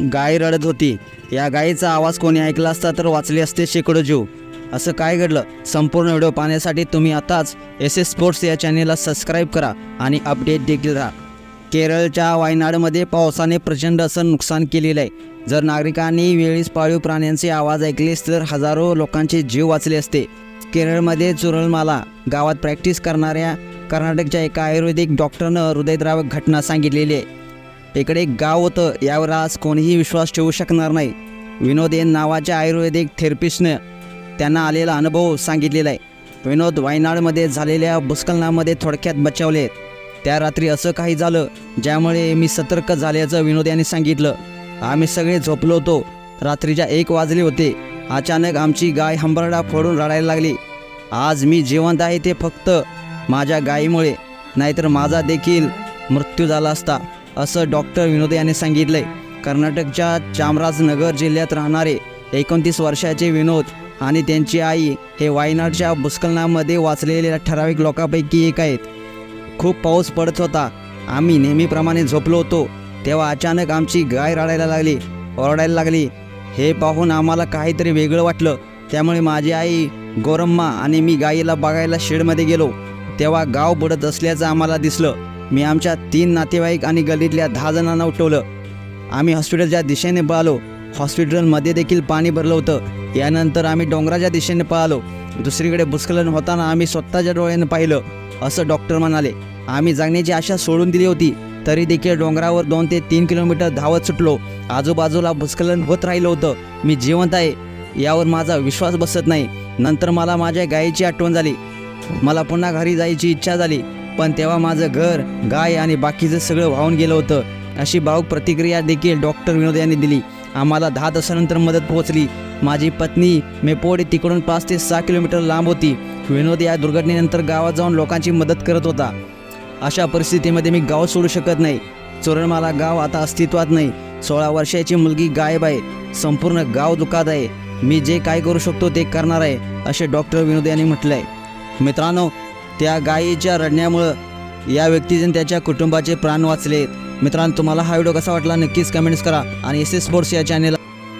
गाय रडत होती. या गायीचा आवाज कोणी ऐकला असता तर वाचले असते शेकडो जीव. असं काय घडलं? संपूर्ण व्हिडिओ पाहण्यासाठी तुम्ही आताच एस एस स्पोर्ट्स या चॅनेलला सबस्क्राईब करा आणि अपडेट देखील राहा. केरळच्या वायनाडमध्ये पावसाने प्रचंड असं नुकसान केलेलं आहे. जर नागरिकांनी वेळीच पाळीव प्राण्यांचे आवाज ऐकलेस तर हजारो लोकांचे जीव वाचले असते. केरळमध्ये चुरळमाला गावात प्रॅक्टिस करणाऱ्या कर्नाटकच्या एका आयुर्वेदिक डॉक्टरनं हृदयद्रावक घटना सांगितलेली आहे. इकडे एक गाव होतं यावर आज कोणीही विश्वास ठेवू शकणार नाही. विनोद एन नावाच्या आयुर्वेदिक थेरपिस्टनं त्यांना आलेला अनुभव सांगितलेला आहे. विनोद वायनाडमध्ये झालेल्या भूस्खलनामध्ये थोडक्यात बचावले त्या रात्री असं काही झालं ज्यामुळे मी सतर्क झाल्याचं विनोद यांनी सांगितलं. आम्ही सगळे झोपलो होतो. रात्रीच्या एक वाजले होते. अचानक आमची गाय हंबरडा फोडून रडायला लागली. आज मी जिवंत आहे ते फक्त माझ्या गायीमुळे नाहीतर माझा देखील मृत्यू झाला असता. असं डॉक्टर विनोद यांनी सांगितलंय. कर्नाटकच्या चामराजनगर जिल्ह्यात राहणारे एकोणतीस वर्षाचे विनोद आणि त्यांची आई हे वायनाडच्या भूस्खलनामध्ये वाचलेल्या ठराविक लोकांपैकी एक आहेत. खूप पाऊस पडत होता. आम्ही नेहमीप्रमाणे झोपलो होतो. तेव्हा अचानक आमची गाय रडायला लागली ओरडायला लागली. हे पाहून आम्हाला काहीतरी वेगळं वाटलं. त्यामुळे माझी आई गोरम्मा आणि मी गायीला बघायला शेडमध्ये गेलो. तेव्हा गाव बुडत असल्याचं आम्हाला दिसलं. मी आमच्या तीन नातेवाईक आणि गल्लीतल्या दहा जणांना उठवलं. आम्ही हॉस्पिटलच्या दिशेने पळालो. हॉस्पिटलमध्ये देखील पाणी भरलं होतं. यानंतर आम्ही डोंगराच्या दिशेने पळालो. दुसरीकडे भूस्खलन होताना आम्ही स्वतःच्या डोळ्यानं पाहिलं. असं डॉक्टर म्हणाले. आम्ही जगण्याची आशा सोडून दिली होती. तरी देखील डोंगरावर दोन ते तीन किलोमीटर धावत सुटलो. आजूबाजूला भूस्खलन होत राहिलं होतं. मी जिवंत आहे. यावर माझा विश्वास बसत नाही. नंतर मला माझ्या गायीची आठवण झाली. मला पुन्हा घरी जायची इच्छा झाली. पण तेव्हा माझं घर गाय आणि बाकीचं सगळं वाहून गेलं होतं. अशी भाऊक प्रतिक्रिया देखील डॉक्टर विनोद यांनी दिली. आम्हाला दहा तासानंतर मदत पोहोचली. माझी पत्नी मेपोडी तिकडून पाच ते सहा किलोमीटर लांब होती. विनोद या दुर्घटनेनंतर गावात जाऊन लोकांची मदत करत होता. अशा परिस्थितीमध्ये मी गाव सोडू शकत नाही. चोरणमाला गाव आता अस्तित्वात नाही. सोळा वर्षाची मुलगी गायब आहे. संपूर्ण गाव दुखात आहे. मी जे काय करू शकतो ते करणार आहे असे डॉक्टर विनोद यांनी म्हटलं आहे मित्रांनो त्या गायीच्या रडण्यामुळं या व्यक्तीने त्याच्या कुटुंबाचे प्राण वाचले मित्रांनो तुम्हाला हा व्हिडिओ कसा वाटला नक्कीच कमेंट्स करा आणि एस एस स्पोर्ट्स या चॅनेल